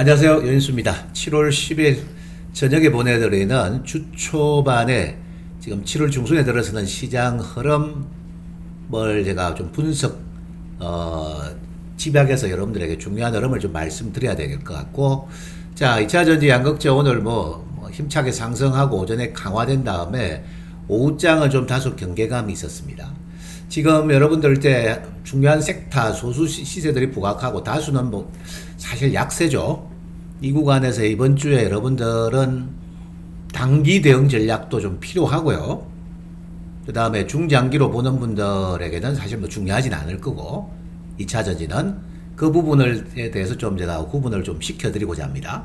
안녕하세요. 연수입니다. 7월 10일 저녁에 보내드리는 주 초반에 지금 7월 중순에 들어서는 시장 흐름을 제가 좀 분석, 어, 집약해서 여러분들에게 중요한 흐름을 좀 말씀드려야 될 것 같고, 자, 2차 전지 양극재 오늘 뭐, 뭐 힘차게 상승하고 오전에 강화된 다음에 오후장은 좀 다소 경계감이 있었습니다. 지금 여러분들 때 중요한 섹터 소수 시- 시세들이 부각하고 다수는 뭐 사실 약세죠. 이 구간에서 이번 주에 여러분들은 단기 대응 전략도 좀 필요하고요. 그 다음에 중장기로 보는 분들에게는 사실 뭐 중요하진 않을 거고 2차 전지는 그 부분에 대해서 좀 제가 구분을 좀 시켜드리고자 합니다.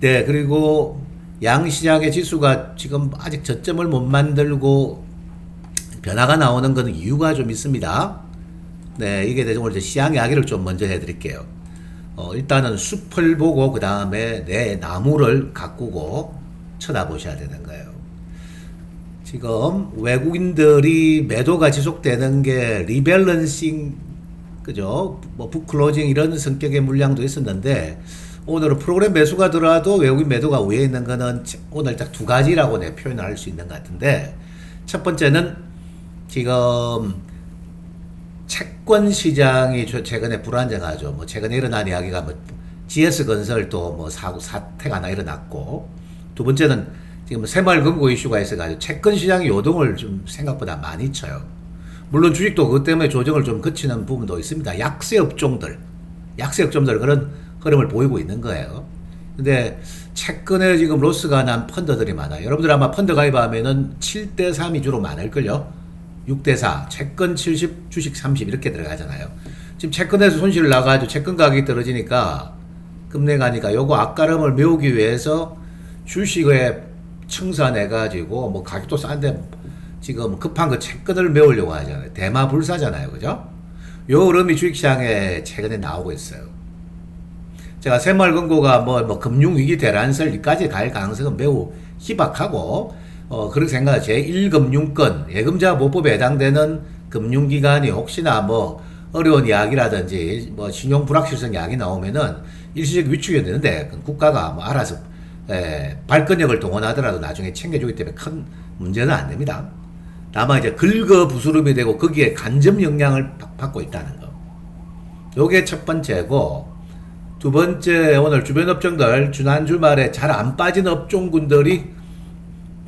네, 그리고 양시장의 지수가 지금 아직 저점을 못 만들고 변화가 나오는 것은 이유가 좀 있습니다. 네, 이게 대해서 오늘 시장 이야기를 좀 먼저 해드릴게요. 어, 일단은 숲을 보고 그 다음에 내 나무를 가꾸고 쳐다보셔야 되는 거예요. 지금 외국인들이 매도가 지속되는 게 리밸런싱 그죠? 뭐 북클로징 이런 성격의 물량도 있었는데 오늘은 프로그램 매수가 들어와도 외국인 매도가 위에 있는 거는 오늘 딱 두 가지라고 내 표현을 할 수 있는 것 같은데 첫 번째는 지금 채권 시장이 저- 최근에 불안정하죠. 뭐 최근에 일어난 이야기가 뭐 GS 건설도 뭐 사고 사태가 하나 일어났고 두 번째는 지금 새마을금고 이슈가 있어가지고 채권 시장이 요동을 좀 생각보다 많이 쳐요. 물론 주식도 그것 때문에 조정을 좀 거치는 부분도 있습니다. 약세 업종들, 약세 업종들 그런 흐름을 보이고 있는 거예요. 근데 채권에 지금 로스가 난 펀드들이 많아요. 여러분들 아마 펀드 가입하면은 7대 3이 주로 많을걸요. 6대 4, 채권 70, 주식 30 이렇게 들어가잖아요. 지금 채권에서 손실을 나가지고 채권 가격이 떨어지니까 금리 가니까 요거 악가름을 메우기 위해서 주식에 청산해 가지고 뭐 가격도 싼데 지금 급한 그 채권을 메우려고 하잖아요. 대마 불사잖아요. 그죠? 요 흐름이 주식시장에 최근에 나오고 있어요. 제가 새마을금고가 뭐, 뭐 금융위기 대란설까지 갈 가능성은 매우 희박하고 어 그렇게 생각해 제 1금융권 예금자 보법에 해당되는 금융기관이 혹시나 뭐 어려운 이야기라든지 뭐 신용 불확실성 이야기 나오면은 일시적 위축이 되는데 국가가 뭐 알아서 에, 발권력을 동원하더라도 나중에 챙겨주기 때문에 큰 문제는 안 됩니다. 다만 이제 긁어 부스름이 되고 거기에 간접 영향을 받- 받고 있다는 거. 요게 첫 번째고 두 번째 오늘 주변 업종들 지난 주말에 잘 안 빠진 업종군들이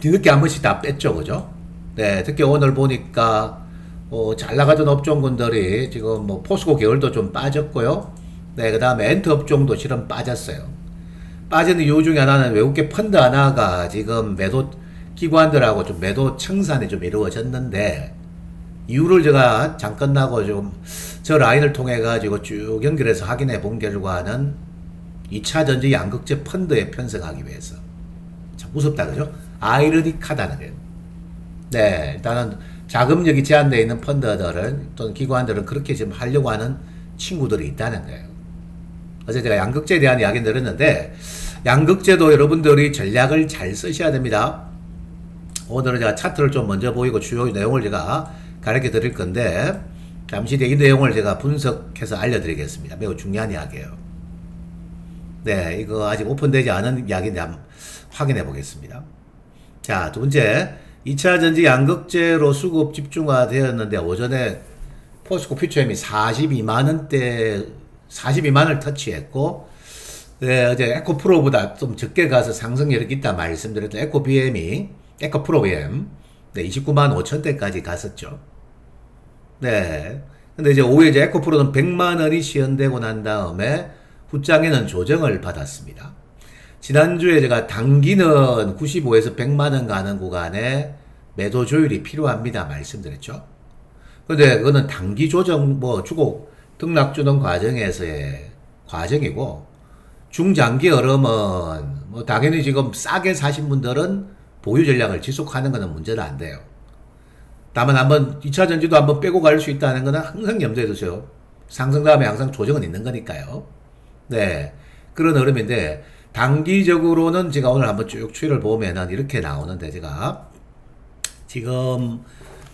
뒤늦게 한 번씩 다 뺐죠, 그죠? 네, 특히 오늘 보니까 어, 잘 나가던 업종군들이 지금 뭐 포스코 계열도 좀 빠졌고요. 네, 그 다음에 엔트 업종도 실은 빠졌어요. 빠진 이유 중에 하나는 외국계 펀드 하나가 지금 매도 기관들하고 좀 매도 청산이 좀 이루어졌는데 이유를 제가 잠깐 나고 좀 저 라인을 통해 가지고 쭉 연결해서 확인해 본 결과는 2차 전지 양극재 펀드에 편성하기 위해서 참 무섭다 그죠? 아이러니하다는 거예요. 네, 일단은 자금력이 제한되어 있는 펀드들은 또는 기관들은 그렇게 지금 하려고 하는 친구들이 있다는 거예요. 어제 제가 양극재에 대한 이야기 드렸는데 양극재도 여러분들이 전략을 잘 쓰셔야 됩니다. 오늘은 제가 차트를 좀 먼저 보이고 주요 내용을 제가 가르쳐 드릴 건데 잠시 뒤에 이 내용을 제가 분석해서 알려드리겠습니다. 매우 중요한 이야기예요. 네, 이거 아직 오픈되지 않은 이야기인데 확인해 보겠습니다. 자, 두 번째, 2차 전지 양극재로 수급 집중화 되었는데 오전에 포스코 퓨처엠이 42만 원대 42만을 터치했고 네, 어제 에코프로보다 좀 적게 가서 상승력이 있다 말씀드렸던 에코비엠이 에코프로비엠 네, 29만 5천 대까지 갔었죠. 네. 근데 이제 오후에 이제 에코프로는 100만 원이 시연되고 난 다음에 후장에는 조정을 받았습니다. 지난주에 제가 단기는 95에서 100만 원 가는 구간에 매도 조율이 필요합니다 말씀드렸죠. 근데 그거는 단기 조정 뭐 주고 등락 주는 과정에서의 과정이고 중장기 흐름은 뭐 당연히 지금 싸게 사신 분들은 보유 전략을 지속하는 것은 문제는 안 돼요. 다만 한번 2차 전지도 한번 빼고 갈 수 있다는 거는 항상 염두에 두세요. 상승 다음에 항상 조정은 있는 거니까요. 네. 그런 흐름인데, 단기적으로는 제가 오늘 한번 쭉 추이를 보면은 이렇게 나오는데, 제가 지금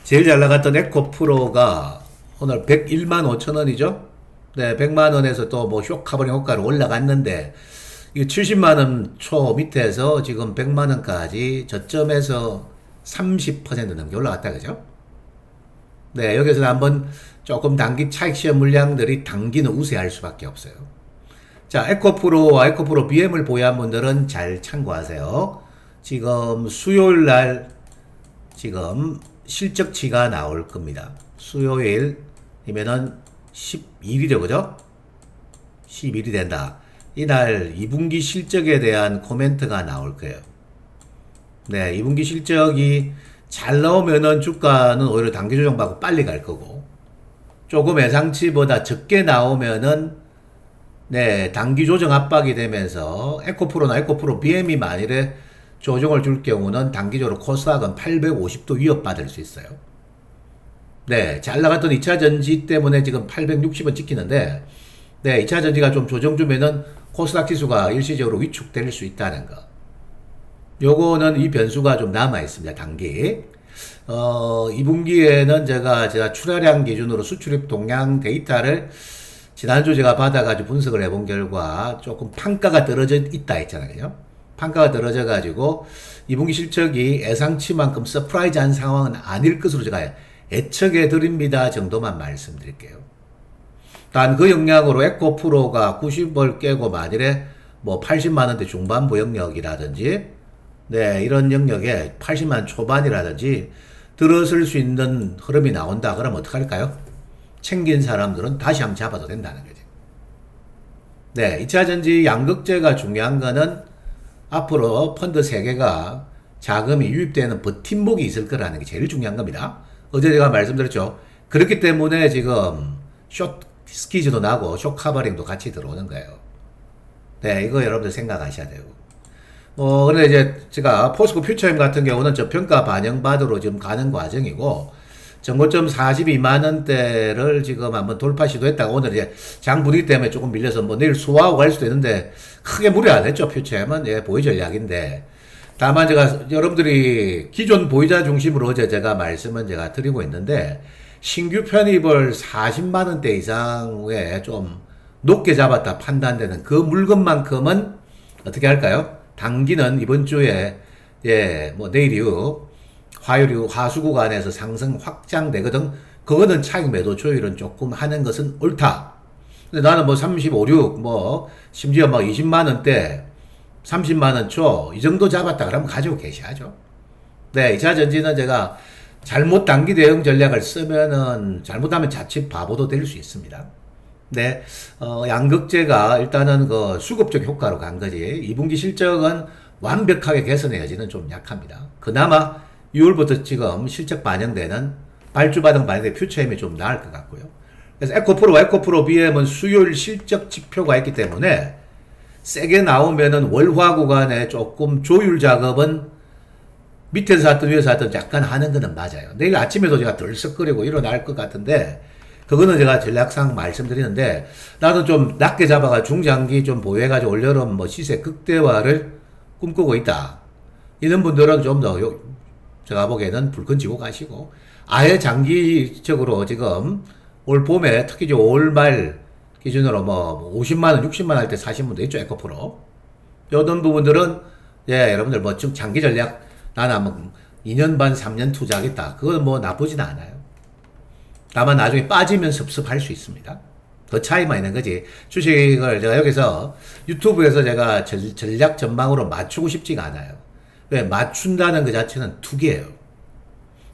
제일 잘 나갔던 에코 프로가 오늘 101만 5천 원이죠? 네, 100만 원에서 또 뭐 쇼카버링 효과로 올라갔는데, 이 70만 원 초 밑에서 지금 100만 원까지 저점에서 30% 넘게 올라갔다 그죠? 네, 여기서 한번 조금 단기 차익 시험 물량들이 단기는 우세할 수밖에 없어요. 자, 에코프로와 에코프로 BM을 보유한 분들은 잘 참고하세요. 지금 수요일 날 지금 실적치가 나올 겁니다. 수요일이면은 11일이죠, 그죠? 11일이 된다. 이날 2분기 실적에 대한 코멘트가 나올 거예요. 네, 2분기 실적이 잘 나오면은 주가는 오히려 단기 조정받고 빨리 갈 거고, 조금 예상치보다 적게 나오면은 네, 단기 조정 압박이 되면서 에코프로나 에코프로 BM이 만일에 조정을 줄 경우는 단기적으로 코스닥은 850도 위협받을 수 있어요. 네, 잘 나갔던 2차 전지 때문에 지금 860원 찍히는데, 네, 2차 전지가 좀 조정 주면은 코스닥 지수가 일시적으로 위축될 수 있다는 거. 요거는 이 변수가 좀 남아 있습니다. 단기. 어, 2분기에는 제가 제가 출하량 기준으로 수출입 동향 데이터를 지난주 제가 받아가지고 분석을 해본 결과 조금 판가가 떨어져 있다 했잖아요. 판가가 떨어져 가지고 2분기 실적이 예상치만큼 서프라이즈한 상황은 아닐 것으로 제가 예측해 드립니다 정도만 말씀드릴게요. 단 그 영향으로 에코프로가 90을 깨고 만일에 뭐 80만 원대 중반부 영역이라든지 네 이런 영역에 80만 초반이라든지 들어설 수 있는 흐름이 나온다 그러면 어떡할까요? 챙긴 사람들은 다시 한번 잡아도 된다는 거죠. 네, 2차 전지 양극재가 중요한 거는 앞으로 펀드 세개가 자금이 유입되는 버팀목이 있을 거라는 게 제일 중요한 겁니다. 어제 제가 말씀드렸죠. 그렇기 때문에 지금 숏 스키즈도 나고 숏 카버링도 같이 들어오는 거예요. 네, 이거 여러분들 생각하셔야 되고. 뭐, 근데 이제 제가 포스코 퓨처엠 같은 경우는 저 평가 반영 받으러 지금 가는 과정이고, 전고점 42만 원대를 지금 한번 돌파 시도했다가 오늘 이제 장 분위기 때문에 조금 밀려서 뭐 내일 소화하고 갈 수도 있는데 크게 무리 안 했죠. 퓨처엠은 예, 보유 전략인데. 다만 제가 여러분들이 기존 보유자 중심으로 어제 제가 말씀은 제가 드리고 있는데 신규 편입을 40만 원대 이상에 좀 높게 잡았다 판단되는 그 물건만큼은 어떻게 할까요? 단기는 이번 주에 예, 뭐 내일 이후 이후 하수 구간에서 상승 확장되거든. 그거는 차익 매도 조율은 조금 하는 것은 옳다. 근데 나는 뭐 35, 6, 뭐, 심지어 막 20만 원대, 30만 원 초, 이 정도 잡았다 그러면 가지고 계셔야죠. 네, 2차 전지는 제가 잘못 단기 대응 전략을 쓰면은 잘못하면 자칫 바보도 될 수 있습니다. 네, 어, 양극재가 일단은 그 수급적 효과로 간 거지. 2분기 실적은 완벽하게 개선의 여지는 좀 약합니다. 그나마 6월부터 지금 실적 반영되는 발주 반응 반영된 퓨처엠이 좀 나을 것 같고요. 그래서 에코프로와 에코프로 BM은 수요일 실적 지표가 있기 때문에 세게 나오면은 월화 구간에 조금 조율 작업은 밑에서 샀든 위에서 샀든 약간 하는 거는 맞아요. 내일 아침에도 제가 덜썩거리고 일어날 것 같은데 그거는 제가 전략상 말씀드리는데 나는 좀 낮게 잡아가 중장기 좀 보유해가지고 올여름 뭐 시세 극대화를 꿈꾸고 있다. 이런 분들은 좀 더 제가 보기에는 불 끈 지고 가시고 아예 장기적으로 지금 올 봄에 특히 이제 5월 말 기준으로 뭐 50만 원, 60만 원 할 때 사신 분도 있죠 에코프로. 이런 부분들은 예 여러분들 뭐 좀 장기 전략 나는 뭐 2년 반, 3년 투자하겠다. 그건 뭐 나쁘진 않아요. 다만 나중에 빠지면 섭섭할 수 있습니다. 그 차이만 있는 거지. 주식을 제가 여기서 유튜브에서 제가 전- 전략 전망으로 맞추고 싶지가 않아요. 왜? 맞춘다는 그 자체는 투기예요.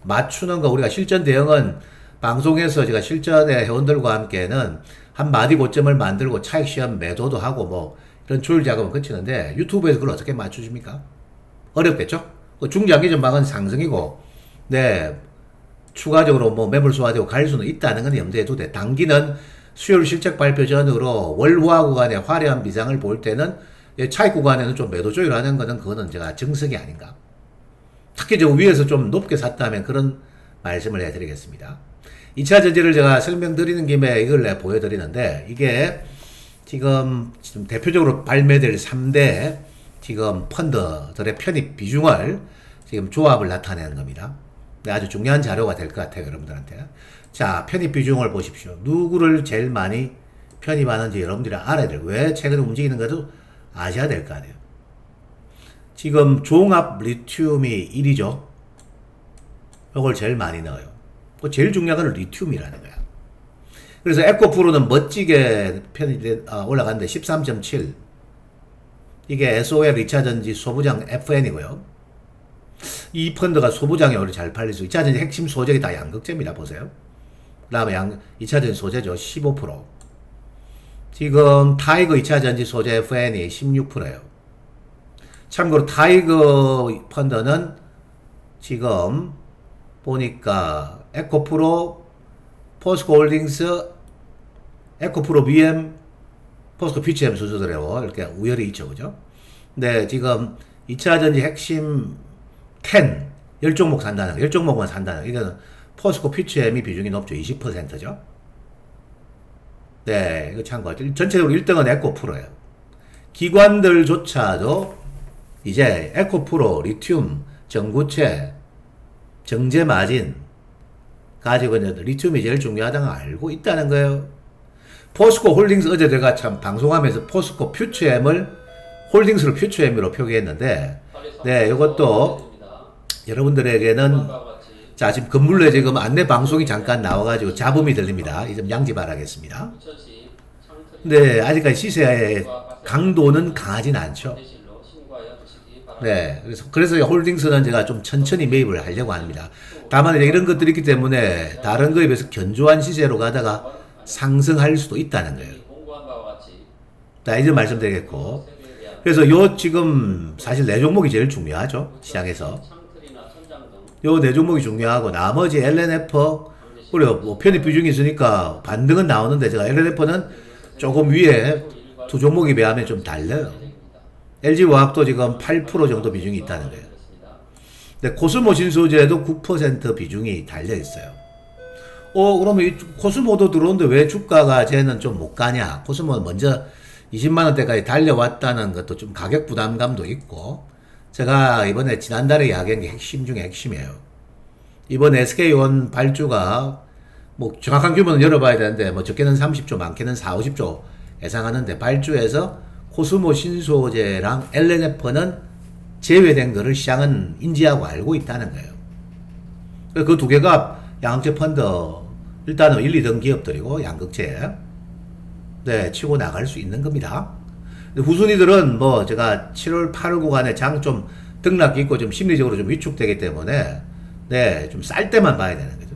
맞추는 거 우리가 실전 대응은 방송에서 제가 실전의 회원들과 함께는 한 마디 고점을 만들고 차익 시험 매도도 하고 뭐 이런 조율 작업을 거치는데 유튜브에서 그걸 어떻게 맞추십니까? 어렵겠죠? 그 중장기 전망은 상승이고, 네, 추가적으로 뭐 매물 소화되고 갈 수는 있다는 건 염두에 두되 단기는 수요일 실적 발표 전으로 월화 구간에 화려한 비상을 볼 때는 예, 차익 구간에는 좀 매도 조율하는 거는 그거는 제가 정석이 아닌가. 특히 저 위에서 좀 높게 샀다면 그런 말씀을 해드리겠습니다. 2차 전지를 제가 설명드리는 김에 이걸 내가 보여드리는데 이게 지금, 지금 대표적으로 발매될 3대 지금 펀드들의 편입 비중을 지금 조합을 나타내는 겁니다. 네, 아주 중요한 자료가 될 것 같아요, 여러분들한테. 자, 편입 비중을 보십시오. 누구를 제일 많이 편입하는지 여러분들이 알아야 돼요. 왜 최근에 움직이는 것도 아셔야 될 거 아니에요. 지금 종합 리튬이 1위죠. 이걸 제일 많이 넣어요. 그 제일 중요한 건 리튬이라는 거야. 그래서 에코프로는 멋지게 편이 아, 올라갔는데 13.7. 이게 SOL 2차 전지 소부장 FN이고요. 이 펀드가 소부장이 오히려 잘 팔릴 수. 2차 전지 핵심 소재가 다 양극재입니다. 보세요. 그 다음에 양 2차 전지 소재죠. 15%. 지금 타이거 2차 전지 소재 FN이 16%예요. 참고로 타이거 펀드는 지금 보니까 에코프로, 포스코홀딩스, 에코프로 BM, 포스코 PCM 순서대로 이렇게 우열이 있죠, 그죠? 근데 지금 2차 전지 핵심 10, 10종목 산다는 거, 10종목만 산다는 거, 이거는 포스코 PCM이 비중이 높죠, 20%죠? 네, 이거 참고하죠. 전체적으로 1등은 에코프로예요. 기관들조차도 이제 에코프로, 리튬, 전구체, 정제 마진 가지고 있는 리튬이 제일 중요하다는 걸 알고 있다는 거예요. 포스코 홀딩스 어제 내가 참 방송하면서 포스코 퓨처엠을 홀딩스로 퓨처엠으로 표기했는데 네, 이것도 여러분들에게는 자 지금 건물에 지금 안내 방송이 잠깐 나와가지고 잡음이 들립니다. 이 점 양지 바라겠습니다. 네, 아직까지 시세의 강도는 강하진 않죠. 네, 그래서 그래서 홀딩스는 제가 좀 천천히 매입을 하려고 합니다. 다만 이런 것들이 있기 때문에 다른 거에 비해서 견조한 시세로 가다가 상승할 수도 있다는 거예요. 자, 이제 말씀드리겠고. 그래서 요 지금 사실 네 종목이 제일 중요하죠. 시장에서. 요 네 종목이 중요하고 나머지 LNF 그리고 뭐 편입 비중이 있으니까 반등은 나오는데 제가 LNF는 조금 위에 두 종목에 비하면 좀 달려요. LG화학도 지금 8% 정도 비중이 있다는 거예요. 근데 코스모 신소재도 9% 비중이 달려 있어요. 어, 그러면 이 코스모도 들어오는데 왜 주가가 쟤는 좀 못 가냐? 코스모는 먼저 20만 원대까지 달려왔다는 것도 좀 가격 부담감도 있고, 제가 이번에 지난달에 이야기한 게 핵심 중에 핵심이에요. 이번 SK온 발주가 뭐 정확한 규모는 열어봐야 되는데 뭐 적게는 30조, 많게는 4, 50조 예상하는데 발주에서 코스모 신소재랑 LNF는 제외된 거를 시장은 인지하고 알고 있다는 거예요. 그 두 개가 양극재 펀드 일단은 1, 2등 기업들이고 양극재 네 치고 나갈 수 있는 겁니다. 후순위들은 뭐 제가 7월 8월 구간에 장 좀 등락이 있고 좀 심리적으로 좀 위축되기 때문에 네 좀 쌀 때만 봐야 되는 거죠.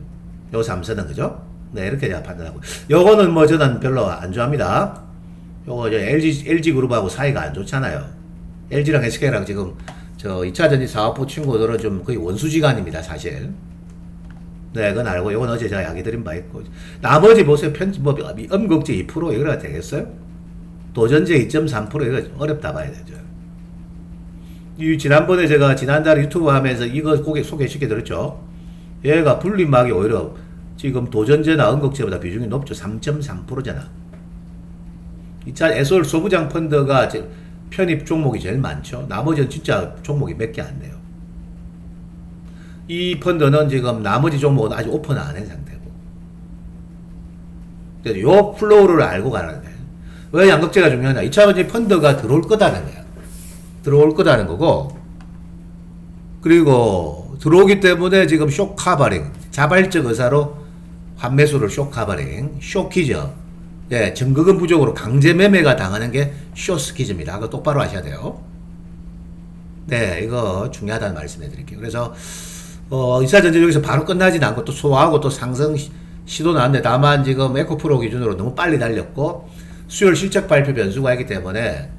요 삼선은 그죠? 네 이렇게 제가 판단하고 요거는 뭐 저는 별로 안 좋아합니다. 요거 이제 LG LG 그룹하고 사이가 안 좋잖아요. LG랑 SK랑 지금 저 2차 전지 사업부 친구들은 좀 거의 원수지간입니다, 사실. 네, 그건 알고, 이건 어제 제가 이야기 드린 바 있고. 나머지 보세요. 편집, 뭐, 음극재 2% 이거가 되겠어요? 도전재 2.3% 이거 어렵다 봐야 되죠. 이, 지난번에 제가 지난달에 유튜브 하면서 이거 고객 소개시켜 드렸죠. 얘가 분리막이 오히려 지금 도전재나 음극재보다 비중이 높죠. 3.3%잖아. 2차 에솔 소부장 펀드가 제- 편입 종목이 제일 많죠. 나머지는 진짜 종목이 몇 개 안 돼요. 이 펀드는 지금 나머지 종목은 아직 오픈 안 한 상태고. 요 플로우를 알고 가는. 왜 양극재가 중요하냐? 2차 전지 펀드가 들어올 거다는 거야. 들어올 거다는 거고. 그리고 들어오기 때문에 지금 쇼 카바링, 자발적 의사로 환매수를 쇼 카바링, 쇼키죠. 예, 증거금 부족으로 강제 매매가 당하는 게 쇼스키즈입니다. 그거 똑바로 하셔야 돼요. 네, 이거 중요하다는 말씀해 드릴게요. 그래서, 어, 이사전지 여기서 바로 끝나진 않고 또 소화하고 또 상승 시- 시도 나왔는데 다만 지금 에코프로 기준으로 너무 빨리 달렸고 수요일 실적 발표 변수가 있기 때문에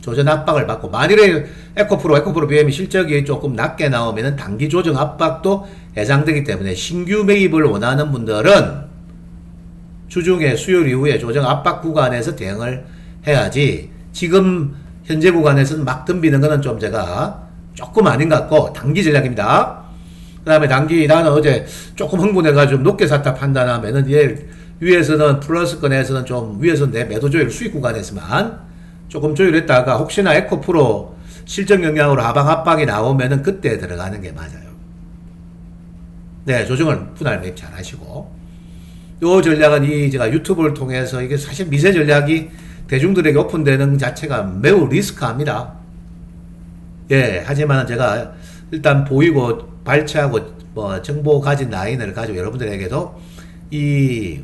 조정 압박을 받고 만일에 에코프로, 에코프로 BM이 실적이 조금 낮게 나오면은 단기 조정 압박도 예상되기 때문에 신규 매입을 원하는 분들은 주중에 수요일 이후에 조정 압박 구간에서 대응을 해야지 지금 현재 구간에서는 막 덤비는 거는 좀 제가 조금 아닌 것 같고 단기 전략입니다. 그 다음에 단기 나는 어제 조금 흥분해가지고 높게 샀다 판단하면은 얘 위에서는 플러스권에서는 좀 위에서 내 매도 조율 수익 구간에서만 조금 조율했다가 혹시나 에코프로 실적 영향으로 하방 압박이 나오면은 그때 들어가는 게 맞아요. 네, 조정을 분할 매입 잘 하시고. 요 전략은 이 제가 유튜브를 통해서 이게 사실 미세 전략이 대중들에게 오픈되는 자체가 매우 리스크합니다. 예, 하지만 제가 일단 보이고 발췌하고 뭐 정보 가진 라인을 가지고 여러분들에게도 이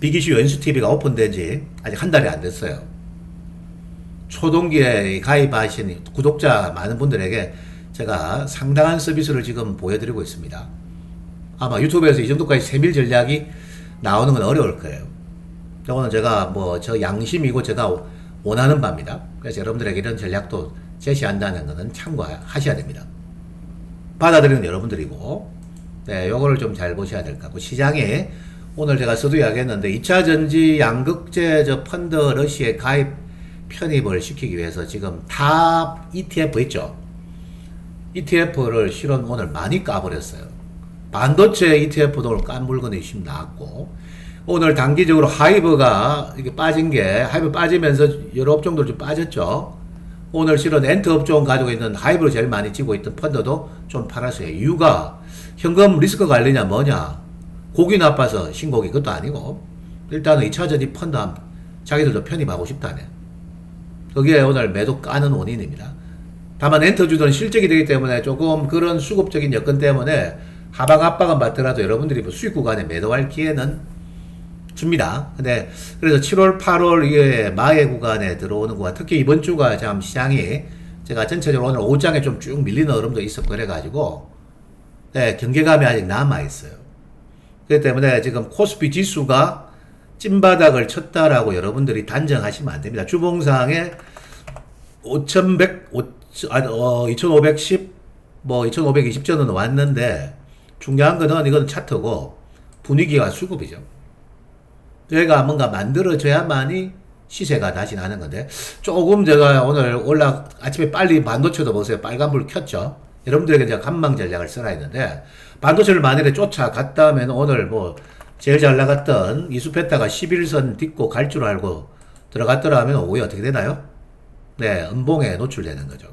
비기슈 연수 TV가 오픈된 지 아직 한 달이 안 됐어요. 초동기에 가입하신 구독자 많은 분들에게 제가 상당한 서비스를 지금 보여드리고 있습니다. 아마 유튜브에서 이 정도까지 세밀 전략이 나오는 건 어려울 거예요. 이거는 제가 뭐 저 양심이고 제가 원하는 바입니다. 그래서 여러분들에게 이런 전략도 제시한다는 것은 참고하셔야 됩니다. 받아들이는 여러분들이고, 네, 요거를 좀 잘 보셔야 될 것 같고, 시장에 오늘 제가 서두 이야기했는데, 2차 전지 양극재 저 펀드 러시에 가입 편입을 시키기 위해서 지금 탑 ETF 있죠? ETF를 실은 오늘 많이 까버렸어요. 반도체 ETF도 오늘 깐 물건이 심 나왔고, 오늘 단기적으로 하이브가 이게 빠진 게, 하이브 빠지면서 여러 업종들 좀 빠졌죠? 오늘 실은 엔트 업종 가지고 있는 하이브를 제일 많이 찌고 있던 펀드도 좀 팔았어요. 이유가 현금 리스크 관리냐 뭐냐. 고기 나빠서 신고기 그것도 아니고, 일단은 2차전지 펀드 한 자기들도 편입하고 싶다네. 그게 오늘 매도 까는 원인입니다. 다만 엔터주들은 실적이 되기 때문에 조금 그런 수급적인 여건 때문에 하방 압박은 받더라도 여러분들이 뭐 수익 구간에 매도할 기회는 줍니다. 근데 그래서 7월, 8월 이게 마의 구간에 들어오는 구간, 특히 이번 주가 참 시장이 제가 전체적으로 오늘 오장에 좀 쭉 밀리는 흐름도 있었고 그래가지고 네, 경계감이 아직 남아 있어요. 그렇기 때문에 지금 코스피 지수가 찐바닥을 쳤다라고 여러분들이 단정하시면 안 됩니다. 주봉상에 5100, 5, 아니, 어, 2510, 뭐 2520전은 왔는데 중요한 거는 이건 차트고 분위기가 수급이죠. 얘가 뭔가 만들어져야만이 시세가 다시 나는 건데 조금 제가 오늘 올라 아침에 빨리 반도체도 보세요 빨간불 켰죠 여러분들에게 제가 간망 전략을 써라 했는데 반도체를 만일에 쫓아갔다면 오늘 뭐 제일 잘 나갔던 이수페타가 11선 딛고 갈 줄 알고 들어갔더라면 오후에 어떻게 되나요? 네 음봉에 노출되는 거죠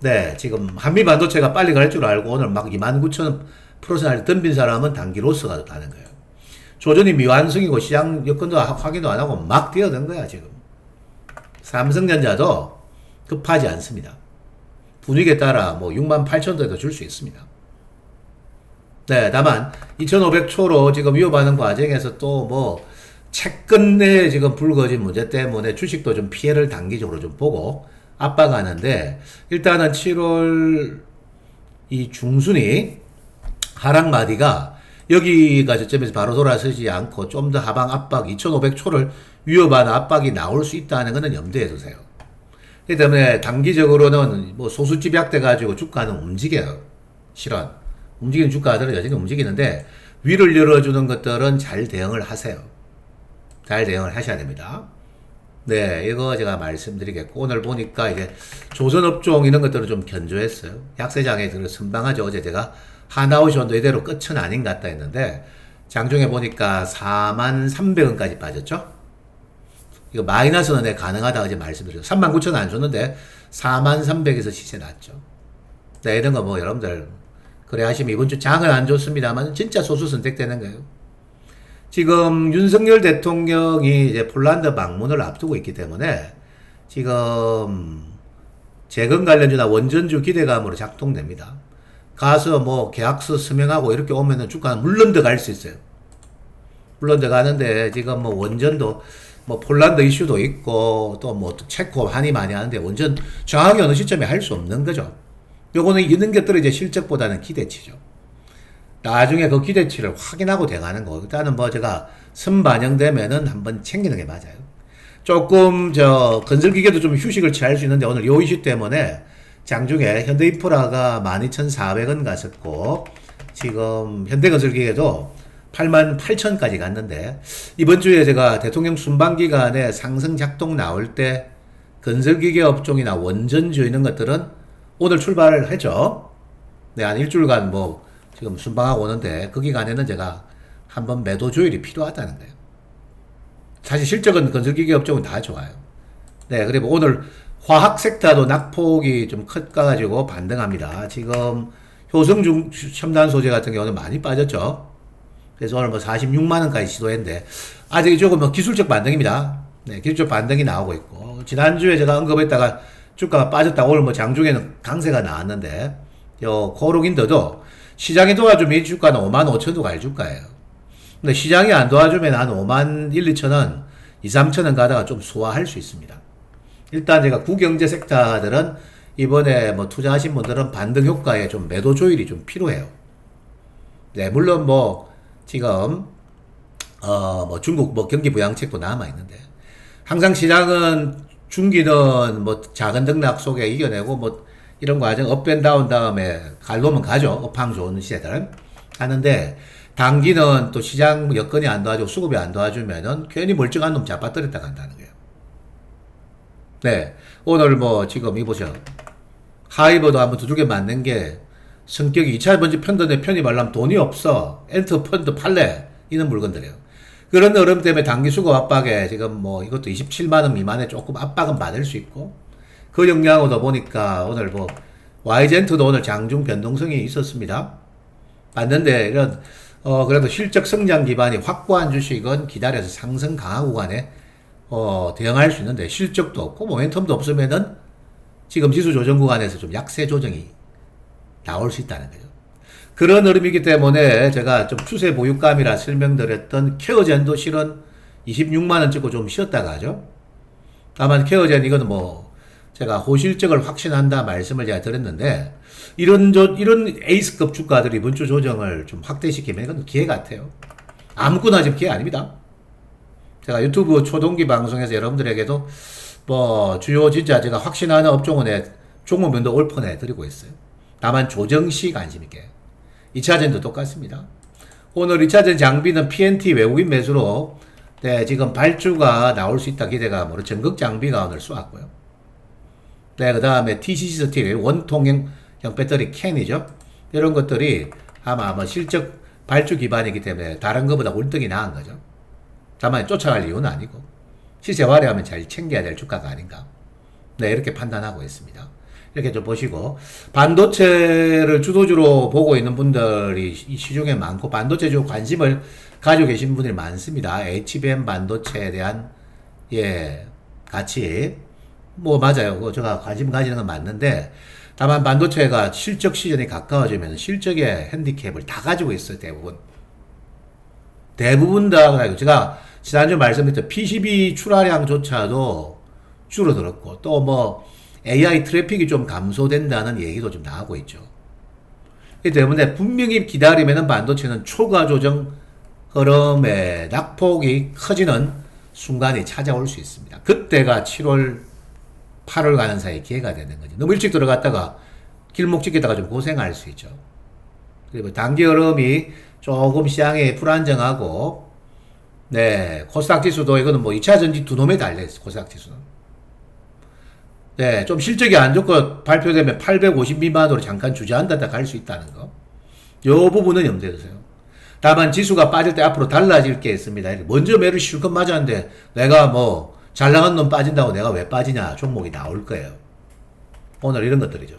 네 지금 한미 반도체가 빨리 갈 줄 알고 오늘 막 29,000 프로선을 덤빈 사람은 단기 로스가 나는 거예요 조전이 미완성이고 시장 여건도 확인도 안 하고 막 뛰어든 거야 지금. 삼성전자도 급하지 않습니다. 분위기에 따라 뭐 6만 8천 도에도 줄 수 있습니다. 네, 다만 2,500초로 지금 위협하는 과정에서 또뭐 채권 내에 지금 불거진 문제 때문에 주식도 좀 피해를 단기적으로 좀 보고 압박하는데 일단은 7월 이 중순이 하락 마디가 여기가 저점에서 바로 돌아서지 않고 좀 더 하방 압박 2,500초를 위협하는 압박이 나올 수 있다는 것은 염두에 두세요. 그렇기 때문에 단기적으로는 뭐 소수 집 약돼 가지고 주가는 움직여요. 실은 움직이는 주가들은 여전히 움직이는데 위를 열어주는 것들은 잘 대응을 하세요. 잘 대응을 하셔야 됩니다. 네, 이거 제가 말씀드리겠고 오늘 보니까 이제 조선업종 이런 것들은 좀 견조했어요. 약세장에 들어 선방하죠. 어제 제가 하나오션도 이대로 끝은 아닌 것 같다 했는데 장중에 보니까 4만 300원까지 빠졌죠. 이거 마이너스는 내 가능하다 어제 말씀드렸죠. 3만 9천 원안 줬는데 4만 300에서 시세 났죠. 네, 이런 거 뭐 여러분들 그래 하시면 이번 주 장은 안 좋습니다만 진짜 소수 선택되는 거예요. 지금 윤석열 대통령이 이제 폴란드 방문을 앞두고 있기 때문에 지금 재건 관련주나 원전주 기대감으로 작동됩니다. 가서 뭐 계약서 서명하고 이렇게 오면은 주가는 물론 더갈수 있어요. 물론 더 가는데 지금 뭐 원전도 뭐 폴란드 이슈도 있고 또 뭐 체코 한이 많이 하는데 원전 정확히 어느 시점에 할 수 없는 거죠. 요거는 이런 것들은 이제 실적보다는 기대치죠. 나중에 그 기대치를 확인하고 돼가는 거. 일단은 뭐 제가 선 반영되면은 한번 챙기는 게 맞아요. 조금 저 건설기계도 좀 휴식을 취할 수 있는데 오늘 요 이슈 때문에 장중에 현대인프라가 12,400원 갔었고 지금 현대건설기계도 8만 8천까지 갔는데 이번 주에 제가 대통령 순방 기간에 상승 작동 나올 때 건설기계 업종이나 원전주 이런 것들은 오늘 출발을 했죠. 네, 한 일주일간 뭐 지금 순방하고 오는데 그 기간에는 제가 한번 매도 조율이 필요하다는 거예요. 사실 실적은 건설기계 업종은 다 좋아요. 네, 그리고 오늘 화학 섹터도 낙폭이 좀 커가지고 반등합니다. 지금 효성중 첨단 소재 같은 경우는 많이 빠졌죠. 그래서 오늘 뭐 46만 원까지 시도했는데 아직 조금 뭐 기술적 반등입니다. 네, 기술적 반등이 나오고 있고 지난주에 제가 언급했다가 주가가 빠졌다 오늘 뭐 장중에는 강세가 나왔는데 요 코르긴더도 시장이 도와주면 이 주가는 5만 5천도 갈 주가예요. 근데 시장이 안 도와주면 한 5만 1, 2천 원, 2, 3천 원 가다가 좀 소화할 수 있습니다. 일단 제가 구경제 섹터들은 이번에 뭐 투자하신 분들은 반등 효과에 좀 매도 조율이 좀 필요해요. 네, 물론 뭐 지금 어 뭐 중국 뭐 경기 부양책도 남아 있는데 항상 시장은 중기는 뭐 작은 등락 속에 이겨내고 뭐 이런 과정 업앤 다운 다음에 갈로면 가죠. 업황 좋은 시대들은 하는데 단기는 또 시장 여건이 안 도와주고 수급이 안 도와주면은 괜히 멀쩡한 놈 잡아뜨렸다 간다는 거예요. 네. 오늘 뭐 지금 이보셔. 하이버도 한번 두들겨 맞는 게 성격이 2차 번지 편도내 편입하려면 돈이 없어. 엔터 펀드 팔래. 이런 물건들이에요. 그런 흐름 때문에 단기 수급 압박에 지금 뭐 이것도 27만 원 미만에 조금 압박은 받을 수 있고 그 영향으로 보니까 오늘 뭐 와이젠트도 오늘 장중 변동성이 있었습니다. 봤는데 이런 어 그래도 실적 성장 기반이 확고한 주식은 기다려서 상승 강화 구간에 어 대응할 수 있는데 실적도 없고 모멘텀도 없으면은 지금 지수 조정 구간에서 좀 약세 조정이 나올 수 있다는 거죠. 그런 흐름이기 때문에 제가 좀 추세 보유감이라 설명드렸던 케어젠도 실은 26만 원 찍고 좀 쉬었다가 하죠. 다만 케어젠 이거는 뭐 제가 호실적을 확신한다 말씀을 제가 드렸는데 이런 조, 이런 에이스급 주가들이 이번 주 조정을 좀 확대시키면 이건 기회 같아요. 아무거나 지금 기회 아닙니다. 제가 유튜브 초동기 방송에서 여러분들에게도 뭐 주요 진짜 제가 확신하는 업종원에 종목면도 올퍼내 드리고 있어요. 다만 조정 시 관심 있게. 2차전도 똑같습니다. 오늘 2차전 장비는 PNT 외국인 매수로 네, 지금 발주가 나올 수 있다 뭐 전극 장비가 오늘 쏘았고요. 네, 그 다음에 TCC 스틸 원통형 배터리 캔이죠. 이런 것들이 아마 뭐 실적 발주 기반이기 때문에 다른 것보다 월등히 나은 거죠. 다만 쫓아갈 이유는 아니고 시세 활용하면 잘 챙겨야 될 주가가 아닌가. 네, 이렇게 판단하고 있습니다. 이렇게 좀 보시고 반도체를 주도주로 보고 있는 분들이 이 시중에 많고 반도체 주 관심을 가지고 계신 분들이 많습니다. HBM 반도체에 대한 예 가치 뭐 맞아요. 그거 제가 관심 가지는 건 맞는데 다만 반도체가 실적 시즌이 가까워지면 실적의 핸디캡을 다 가지고 있어요 대부분. 대부분 다 그래요. 제가 지난주 말씀드렸던 PCB 출하량조차도 줄어들었고 또뭐 AI 트래픽이 좀 감소된다는 얘기도 좀 나오고 있죠. 이 때문에 분명히 기다리면은 반도체는 초과 조정 흐름의 낙폭이 커지는 순간이 찾아올 수 있습니다. 그때가 7월 8월 가는 사이 기회가 되는 거죠. 너무 일찍 들어갔다가 길목 찍겠다가 좀 고생할 수 있죠. 그리고 단기 흐름이 조금 시장이 불안정하고 네 코스닥 지수도 이거는 뭐 2차 전지 두 놈에 달려있어 코스닥 지수는 네, 좀 실적이 안 좋고 발표되면 850 미만으로 잠깐 주저앉았다 갈 수 있다는 거. 요 부분은 염두에 두세요. 다만 지수가 빠질 때 앞으로 달라질 게 있습니다. 먼저 매를 실컷 맞았는데 내가 뭐 잘 나간 놈 빠진다고 내가 왜 빠지냐 종목이 나올 거예요. 오늘 이런 것들이죠.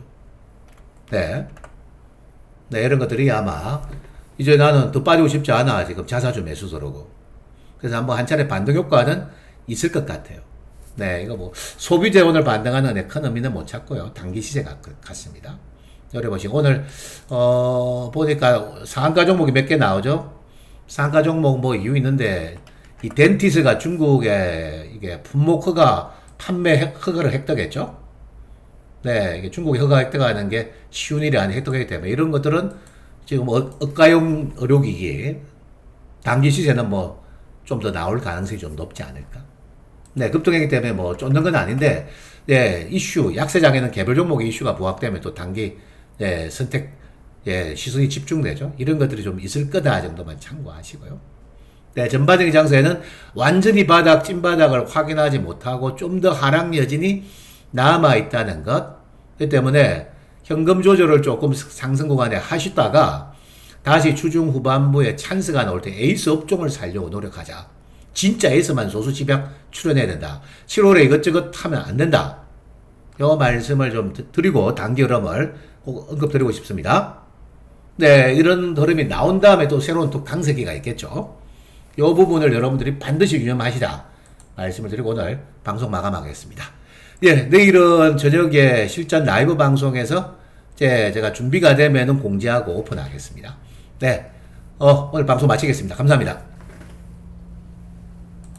네. 네, 이런 것들이 아마 이제 나는 더 빠지고 싶지 않아. 지금 자사주 매수 들어오고. 그래서 한번 한 차례 반등 효과는 있을 것 같아요. 네, 이거 뭐 소비재 오늘 반등하는 에코노미는 못 찾고요. 단기 시세 같, 같습니다. 여기 보시고 오늘 어 보니까 상가 종목이 몇 개 나오죠. 상가 종목 뭐 이유 있는데 이 덴티스가 중국에 이게 품목 허가 판매 허가를 획득했죠. 네, 이게 중국이 허가 획득하는 게 쉬운 일이 아닌 획득하기 때문에 이런 것들은 지금 어, 억가용 의료기기 단기 시세는 뭐 좀 더 나올 가능성이 좀 높지 않을까. 네, 급등했기 때문에 뭐 쫓는 건 아닌데, 네, 이슈, 약세장에는 개별 종목의 이슈가 부각되면 또 단기, 예, 선택, 예, 시선이 집중되죠. 이런 것들이 좀 있을 거다 정도만 참고하시고요. 네, 전반적인 장세에는 완전히 바닥, 찐바닥을 확인하지 못하고 좀 더 하락 여진이 남아 있다는 것. 그 때문에 현금 조절을 조금 상승 구간에 하시다가 다시 주중 후반부에 찬스가 나올 때 에이스 업종을 살려고 노력하자. 진짜 에이스만 소수 집약 출연해야 된다. 7월에 이것저것 하면 안 된다. 요 말씀을 좀 드리고 단기 흐름을 꼭 언급드리고 싶습니다. 네, 이런 흐름이 나온 다음에 또 새로운 또 강세기가 있겠죠. 요 부분을 여러분들이 반드시 유념하시라 말씀을 드리고 오늘 방송 마감하겠습니다. 예, 내일은 저녁에 실전 라이브 방송에서 제, 제가 준비가 되면은 공지하고 오픈하겠습니다. 네, 어, 오늘 방송 마치겠습니다. 감사합니다.